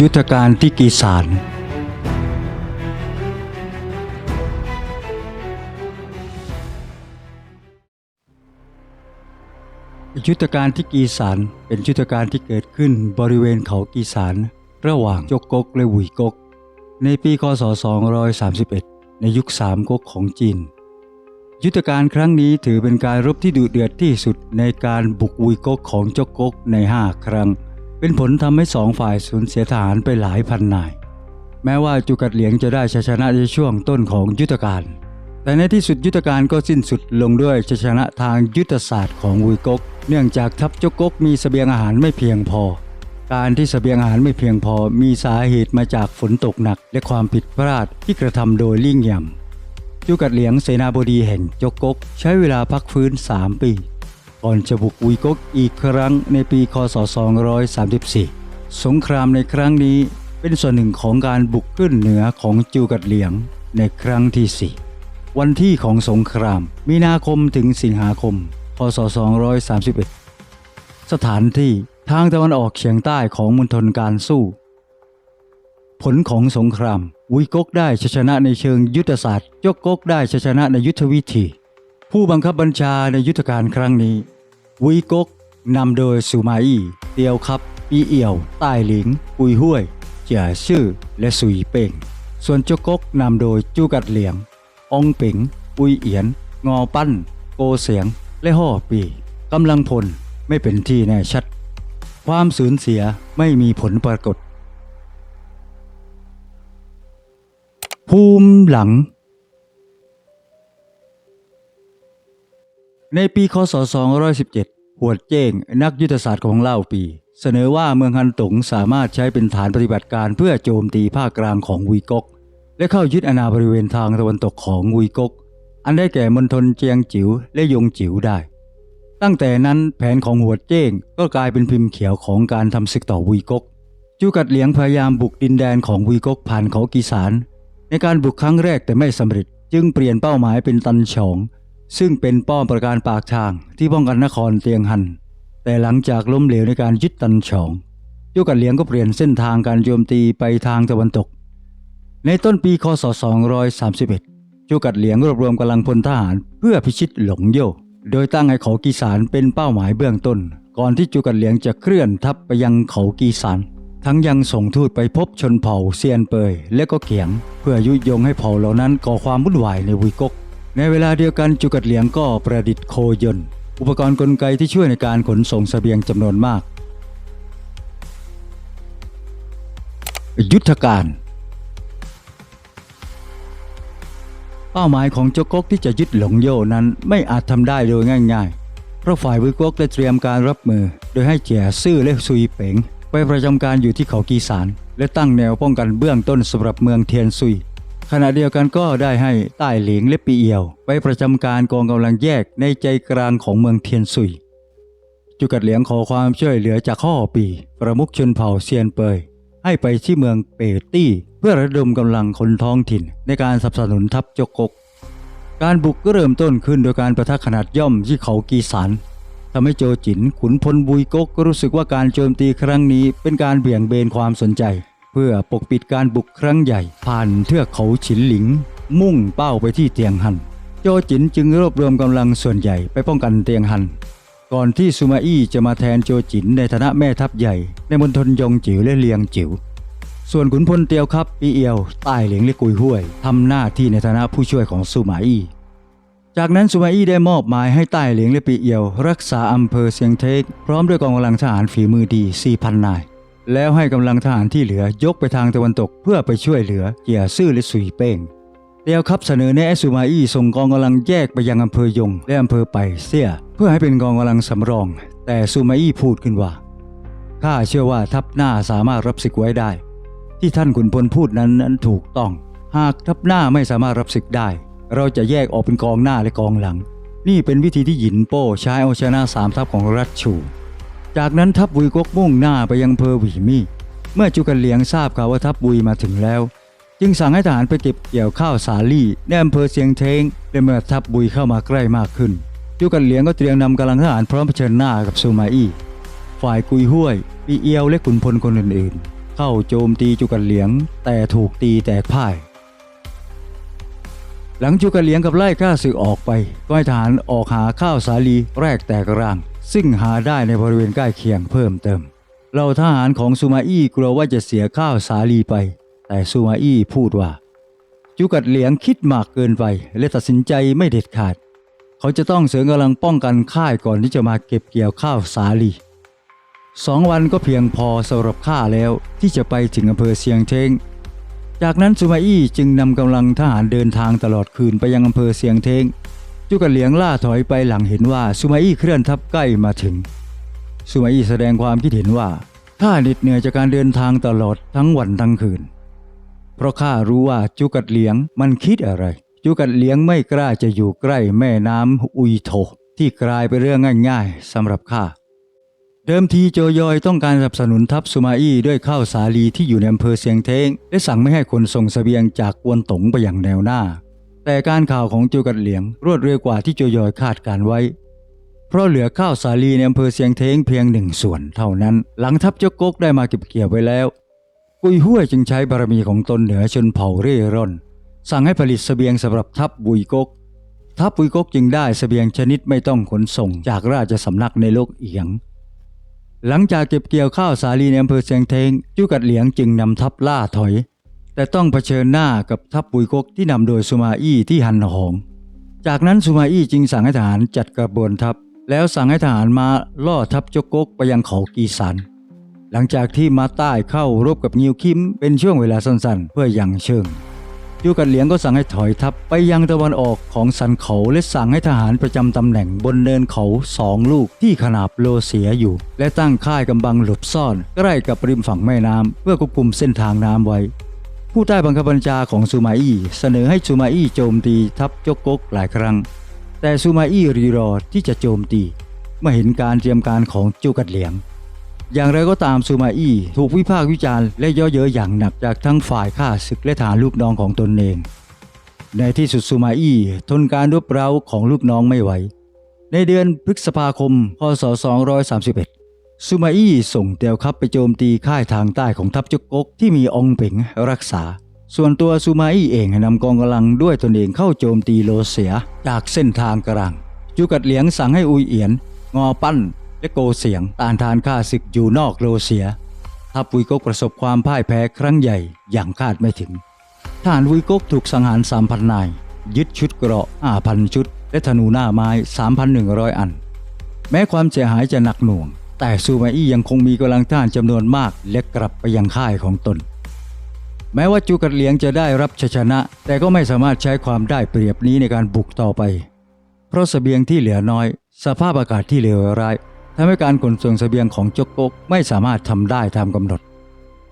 ยุทธการที่กีสารยุทธการที่กีสารเป็นยุทธการที่เกิดขึ้นบริเวณเขากีสารระหว่างจกกกและหวุยกก ในปีคศ 231 ในยุคสามก๊กของจีน ยุทธการครั้งนี้ถือเป็นการรบที่ดุเดือดที่สุดในการบุกวุยกกของจกกกใน 5 ครั้ง เป็นผลทำให้สองฝ่ายสูญเสียทหารไปหลายพันนาย แม้ว่าจุกัดเหลียงจะได้ชัยชนะในช่วงต้นของยุทธการ แต่ในที่สุดยุทธการก็สิ้นสุดลงด้วยชัยชนะทางยุทธศาสตร์ของวุยกก เนื่องจากทัพจกกกมีเสบียงอาหารไม่เพียงพอ การที่เสบียงอาหารไม่เพียงพอมีสาเหตุมาจากฝนตกหนัก และความผิดพลาดที่กระทำโดยลิ่งยำจุกัดเหลียงเสนาบดีแห่งจกกก ใช้เวลาพักฟื้น 3 ปี ก่อนจะบุกวุยกกอีกครั้งในปีคศ 234 สงครามในครั้งนี้เป็นส่วนหนึ่งของการบุกขึ้นเหนือของจูกัดเหลียงในครั้งที่ 4 วันที่ของสงคราม มีนาคมถึงสิงหาคม พศ 231 สถานที่ทางตะวันออกเฉียงใต้ของมณฑลการสู้ ผลของสงครามวุยกกได้ชชนะในเชิงยุทธศาสตร์ ยกกกได้ชชนะในยุทธวิธี ผู้บังคับบัญชาในยุทธการครั้งนี้วุยกกนำโดยสุมาอี้เตียวครับ ปีเอี่ยว ใต้หลิง ปุยห้วย เจียชื่อ และสุยเป่ง ส่วนโจกกกนำโดยจูกัดเหลียง องเป๋งปุยเอียน งอปั้น โกเสียง และห่อปีกำลังพลไม่เป็นที่แน่ชัด ความสูญเสียไม่มีผลปรากฏ ภูมิหลัง ในปีคศ 217 หวดเจ้ง นักยุทธศาสตร์ของเล่าปี เสนอว่าเมืองฮันตงสามารถใช้เป็นฐานปฏิบัติการเพื่อโจมตีภาคกลางของวีกก และเข้ายึดอาณาบริเวณทางตะวันตกของวีกก อันได้แก่มณฑลเจียงจิ๋วและยงจิ๋วได้ ตั้งแต่นั้นแผนของหวดเจ้งก็กลายเป็นพิมพ์เขียวของการทำศึกต่อวีกก จูกัดเหลียงพยายามบุกดินแดนของวีกกผ่านเขากีสารในการบุกครั้งแรกแต่ไม่สำเร็จจึงเปลี่ยนเป้าหมายเป็นตันฉอง ซึ่งเป็นป้อมประการปากทางที่ป้องกันนครเตียงหัน แต่หลังจากล้มเหลวในการยึดตันฉองจูกัดเหลียงก็เปลี่ยนเส้นทางการโจมตีไปทางตะวันตก ในต้นปีคศ 231จูกัดเหลียงรวบรวมกำลังพลทหารเพื่อพิชิตหลงโย่โดยตั้งให้เขากีสารเป็นเป้าหมายเบื้องต้น ก่อนที่จูกัดเหลียงจะเคลื่อนทัพไปยังเขากีสารทั้งยังส่งทูตไปพบชนเผ่าเซียนเปยและก็เกียง เพื่อยุยงให้เผ่าเหล่านั้นก่อความวุ่นวายในวุยกก ในเวลาเดียวกันจุกัดเหลียงก็ประดิษฐ์โคยนอุปกรณ์กลไกที่ช่วยในการขนส่งเสบียงจำนวนมาก ยุทธการ เป้าหมายของเจ้ากกที่จะยึดหลงโยนั้นไม่อาจทำได้โดยง่ายๆ เพราะฝ่ายวิกกได้เตรียมการรับมือ โดยให้เจียซื่อและซุยเป๋งไปประจำการอยู่ที่เขากีสารและตั้งแนวป้องกันเบื้องต้นสำหรับเมืองเทียนซุย ขณะเดียวกันก็ได้ให้ใต้หลิงและปีเอียว ไปประจำการกองกำลังแยกในใจกลางของเมืองเทียนซุย จุกัดเหลียงขอความช่วยเหลือจากข้อปี ประมุขชนเผ่าเซียนเปย ให้ไปที่เมืองเปตี้ เพื่อระดมกำลังคนท้องถิ่น ในการสนับสนุนทัพจกกก การบุกก็เริ่มต้นขึ้นโดยการประทะขนาดย่อมที่เขากีสารทำให้โจจินขุนพลบุยกกก็รู้สึกว่าการโจมตีครั้งนี้เป็นการเบี่ยงเบนความสนใจ เพื่อปกปิดการบุกครั้งใหญ่ ผ่านเทือกเขาฉินหลิง มุ่งเป้าไปที่เตียงหัน โจจินจึงรวบรวมกำลังส่วนใหญ่ไปป้องกันเตียงหัน ก่อนที่ซูมาอี้จะมาแทนโจจินในฐานะแม่ทัพใหญ่ ในมณฑลยงจิ๋วและเลียงจิ๋วส่วนขุนพลเตียวครับปีเอียวใต้เหลียงและกุยห้วยทำหน้าที่ในฐานะผู้ช่วยของซูมาอี้จากนั้นซูมาอี้ได้มอบหมายให้ใต้เหลียงและปีเอียว รักษาอำเภอเซียงเทกพร้อมด้วยกองกำลังทหารฝีมือดี4,000นาย แล้วให้กำลังทหารที่เหลือยกไปทางตะวันตกเพื่อไปช่วยเหลือเจียซื่อและสุยเป้งเตียวครับเสนอแนะให้ซูมาอี้ส่งกองกำลังแยกไปยังอำเภอยงและอำเภอไปเสีย เพื่อให้เป็นกองกำลังสำรอง แต่ซูมาอี้พูดขึ้นว่าข้าเชื่อว่าทัพหน้าสามารถรับศึกไว้ได้ ที่ท่านขุนพลพูดนั้นนั้นถูกต้อง หากทัพหน้าไม่สามารถรับศึกได้ เราจะแยกออกเป็นกองหน้าและกองหลัง นี่เป็นวิธีที่หยินโป้ใช้เอาชนะสามทัพของรัชชู จากนั้นทัพบุยกกมุ่งหน้าไปยังเภอหวีมี่เมื่อจุกันเหลียงทราบข่าวว่าทัพบุยมาถึงแล้ว จึงสั่งให้ทหารไปเก็บเกี่ยวข้าวสาลี่ในอำเภอเสียงเทงและเมื่อทัพบุยเข้ามาใกล้มากขึ้น จุกันเหลียงก็เตรียมนำกำลังทหารพร้อมเผชิญหน้ากับซูมาอี้ฝ่ายกุยห้วยปีเอียวและขุนพลคนอื่นๆ เข้าเข้าโจมตีจุกันเหลียง แต่ถูกตีแตกพ่าย หลังจุกันเหลียงกับไล่ข้าศึกออกไปก็ให้ทหารออกหาข้าวสาลีแรกแตกร่าง ซึ่งหาได้ในบริเวณใกล้เคียงเพิ่มเติมเหล่าทหารของซูมาอี้กลัวว่าจะเสียข้าวสาลีไป แต่ซูมาอี้พูดว่า จุกัดเหลียงคิดมากเกินไปและตัดสินใจไม่เด็ดขาด เขาจะต้องเสริมกำลังป้องกันค่ายก่อนที่จะมาเก็บเกี่ยวข้าวสาลีสองวันก็เพียงพอสำหรับข้าแล้วที่จะไปถึงอำเภอเซียงเทงจากนั้นซูมาอี้จึงนำกำลังทหารเดินทางตลอดคืนไปยังอำเภอเซียงเทง จุกัดเหลียงล่าถอยไปหลังเห็นว่าซูมาอี้เคลื่อนทัพใกล้มาถึงซูมาอี้แสดงความคิดเห็นว่าข้าเหน็ดเหนื่อยจากการเดินทางตลอดทั้งวันทั้งคืน เพราะข้ารู้ว่าจุกัดเหลียงมันคิดอะไร จุกัดเหลียงไม่กล้าจะอยู่ใกล้แม่น้ำอุยโถที่กลายเป็นเรื่องง่ายๆสำหรับข้าเดิมทีโจยอยต้องการสนับสนุนทัพซูมาอี้ด้วยข้าวสาลีที่อยู่ในอำเภอเซียงเทงและสั่งไม่ให้คนส่งเสบียงจากกวนตงไปอย่างแนวหน้า แต่การข่าวของจูกัดเหลียงรวดเร็วกว่าที่โจยอยคาดการไว้ เพราะเหลือข้าวสาลีในอำเภอเซียงเทงเพียงหนึ่งส่วนเท่านั้น หลังทัพเจ้ากกได้มาเก็บเกี่ยวไว้แล้ว กุยห้วยจึงใช้บารมีของตนเหนือชนเผ่าเร่ร่อน สั่งให้ผลิตเสบียงสำหรับทัพบุยกก ทัพบุยกกจึงได้เสบียงชนิดไม่ต้องขนส่งจากราชสำนักในโลกเอียง หลังจากเก็บเกี่ยวข้าวสาลีในอำเภอเซียงเทงจูกัดเหลียงจึงนำทัพล่าถอย แต่ต้องเผชิญหน้ากับทัพบุยกกที่นำโดยสุมาอี้ที่ฮันหอง จากนั้นสุมาอี้จึงสั่งให้ทหารจัดกระบวนทัพ แล้วสั่งให้ทหารมาล่อทัพจกกกไปยังเขากีสัน หลังจากที่มาใต้เข้ารบกับงิวคิมเป็นช่วงเวลาสั้นๆ เพื่อยังเชิงยูกัดเหลียงก็สั่งให้ถอยทัพไปยังตะวันออกของสันเขาและสั่งให้ทหารประจำตำแหน่งบนเนินเขาสองลูกที่ขนาบโลเสียอยู่ และตั้งค่ายกำบังหลบซ่อนใกล้กับริมฝั่งแม่น้ำเพื่อควบคุมเส้นทางน้ำไว้ ผู้ใต้บังคับบัญชาของซูมาอี้เสนอให้ซูมาอี้โจมตีทัพจกกกหลายครั้ง แต่ซูมาอี้รีรอที่จะโจมตีเมื่อเห็นการเตรียมการของจูกัดเหลียง อย่างไรก็ตามซูมาอี้ถูกวิพากษ์วิจารณ์และย่อเย้ยอย่างหนักจากทั้งฝ่ายข้าศึกและทหารลูกน้องของตนเอง ในที่สุดซูมาอี้ทนการรบเร้าของลูกน้องไม่ไหว ในเดือนพฤษภาคม พศ 231 ซูมาอี้ส่งเตียวคับไปโจมตีค่ายทางใต้ของทัพจุกกกที่มีองค์เป่งรักษา ส่วนตัวซูมาอี้เองนำกองกำลังด้วยตนเองเข้าโจมตีโลเสียจากเส้นทางกลางจูกัดเหลียงสั่งให้อุยเอียน งอปั้น และโกเสียงต้านทานข้าศึกอยู่นอกโลเสียทัพวุยกกประสบความพ่ายแพ้ครั้งใหญ่อย่างคาดไม่ถึงทหารวุยกกถูกสังหาร3,000นาย ยึดชุดเกราะ5,000 ชุด และธนูหน้าไม้ 3,100 อัน แม้ความเสียหายจะหนักหน่วง แต่ซูมาอี้ยังคงมีกำลังทหารจำนวนมากและกลับไปยังค่ายของตน แม้ว่าจูกัดเหลียงจะได้รับชัยชนะ แต่ก็ไม่สามารถใช้ความได้เปรียบนี้ในการบุกต่อไป เพราะเสบียงที่เหลือน้อย สภาพอากาศที่เลวร้ายทำให้การขนส่งเสบียงของจกกกไม่สามารถทำได้ตามกำหนด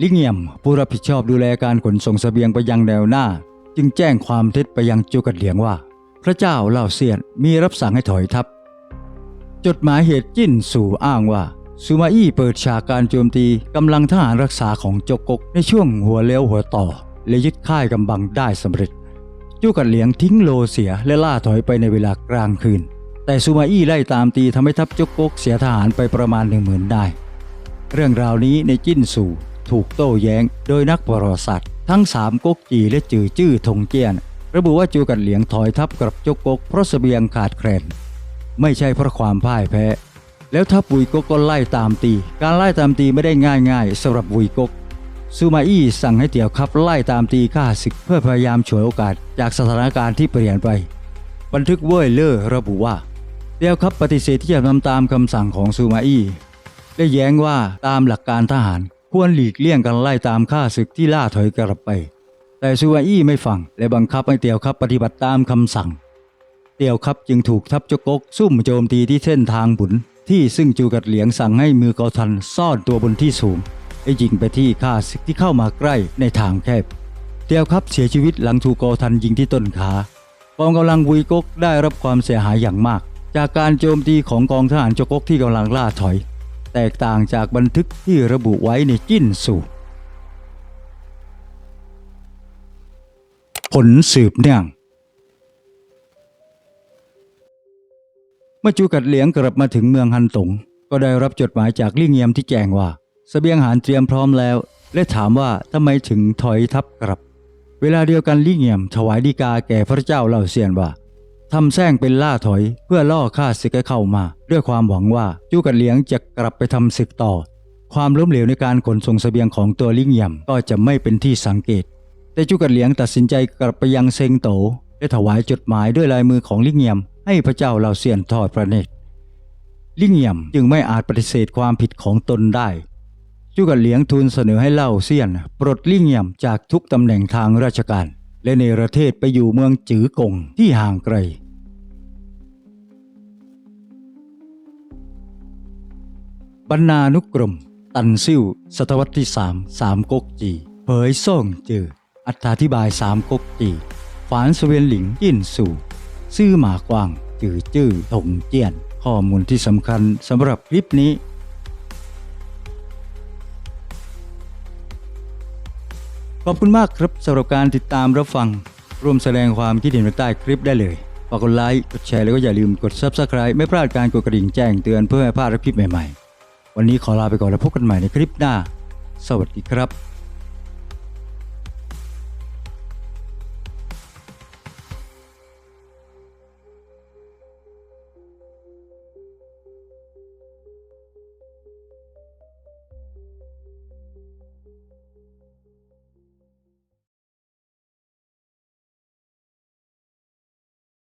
ลิเงียมผู้รับผิดชอบดูแลการขนส่งเสบียงไปยังแนวหน้า จึงแจ้งความเท็จไปยังจูกัดเหลียงว่า พระเจ้าเล่าเซียนมีรับสั่งให้ถอยทัพจดหมายเหตุจิ้นสู่อ้างว่า ซูมาอี้เปิดฉากการโจมตีกำลังทหารรักษาของโจกกในช่วงหัวเลี้ยวหัวต่อ และยึดค่ายกำบังได้สำเร็จจูกัดเหลียงทิ้งโลเสียและล่าถอยไปในเวลากลางคืน แต่ซูมาอี้ไล่ตามตีทำให้ทัพโจกกเสียทหารไปประมาณหนึ่งหมื่นได้ เรื่องราวนี้ในจิ้นสู่ถูกโต้แย้ง โดยนักประวัติศาสตร์ทั้งสามก๊กจีและจือจื้อทงเจี้ยนระบุว่าจูกัดเหลียงถอยทัพกับโจกกกเพราะเสบียงขาดแคลนไม่ใช่เพราะความพ่ายแพ้ แล้วทัพบุยกกก็ไล่ตามตี การไล่ตามตีไม่ได้ง่ายๆสำหรับบุยกกซูมาอี้สั่งให้เตี่ยวคับไล่ตามตีข้าศึกเพื่อพยายามฉวยโอกาสจากสถานการณ์ที่เปลี่ยนไป บันทึกเว่ยเล่อระบุว่า เตียวคับปฏิเสธที่จะทำตามคำสั่งของซูมาอี้และแย้งว่าตามหลักการทหารควรหลีกเลี่ยงการไล่ตามข้าศึกที่ล่าถอยกลับไป แต่ซูมาอี้ไม่ฟังและบังคับให้เตียวคับปฏิบัติตามคำสั่ง เตียวคับจึงถูกทัพจกกกซุ่มโจมตีที่เส้นทางบุญ ที่ซึ่งจูกัดเหลียงสั่งให้มือเกาทันซ่อนตัวบนที่สูงและยิงไปที่ข้าศึกที่เข้ามาใกล้ในทางแคบเตียวครับเสียชีวิตหลังถูกเกาทันยิงที่ต้นขากองกำลังวุยกกได้รับความเสียหายอย่างมาก จากการโจมตีของกองทหารจกกที่กำลังล่าถอย แตกต่างจากบันทึกที่ระบุไว้ในจิ้นสู่ผลสืบเนื่อง เมื่อจูกัดเหลียงกลับมาถึงเมืองฮันตงก็ได้รับจดหมายจากลี่เงียมที่แจ้งว่าสเสบียงอาหารเตรียมพร้อมแล้ว และถามว่าทำไมถึงถอยทัพกลับ เวลาเดียวกันลี่เงียมถวายดีกาแก่พระเจ้าเหล่าเซียนว่าทำแซงเป็นล่าถอยเพื่อล่อข้าศึกให้เข้ามา ด้วยความหวังว่าจูกันเหลียงจะกลับไปทำศึกต่อ ความล้มเหลวในการขนส่งสเสบียงของตัวลิ่งเยี่ยมก็จะไม่เป็นที่สังเกต แต่จูกันเหลียงตัดสินใจกลับไปยังเซงโตและถวายจดหมายด้วยลายมือของลิ่งเยี่ยม ให้พระเจ้าเหล่าเซียนทอดพระเนตรลิ่งเยี่ยมจึงไม่อาจปฏิเสธความผิดของตนได้จู้กันเหลียงทูลเสนอให้เล่าเซียนปลดลิ่งเยี่ยมจากทุกตำแหน่งทางราชการ และในประเทศไปอยู่เมืองจือกงที่ห่างไกลบรรณานุกรม ตันซิ่วศตวรรษที่สามสามก๊กจีเผยส่งเจออัตธิบายสามก๊กจีฝานสเวียนหลิงยินสู่ ซื่อหมากว้าง จือจื้อถงเจียน ข้อมูลที่สำคัญสำหรับคลิปนี้ ขอบคุณมากครับสำหรับการติดตามรับฟัง ร่วมแสดงความคิดเห็นใต้คลิปได้เลยฝากกดไลค์กดแชร์แล้วก็อย่าลืมกด Subscribe ไม่พลาดการกดกระดิ่งแจ้งเตือนเพื่อไม่พลาดคลิปใหม่ๆ วันนี้ขอลาไปก่อนแล้วพบกันใหม่ในคลิปหน้า สวัสดีครับ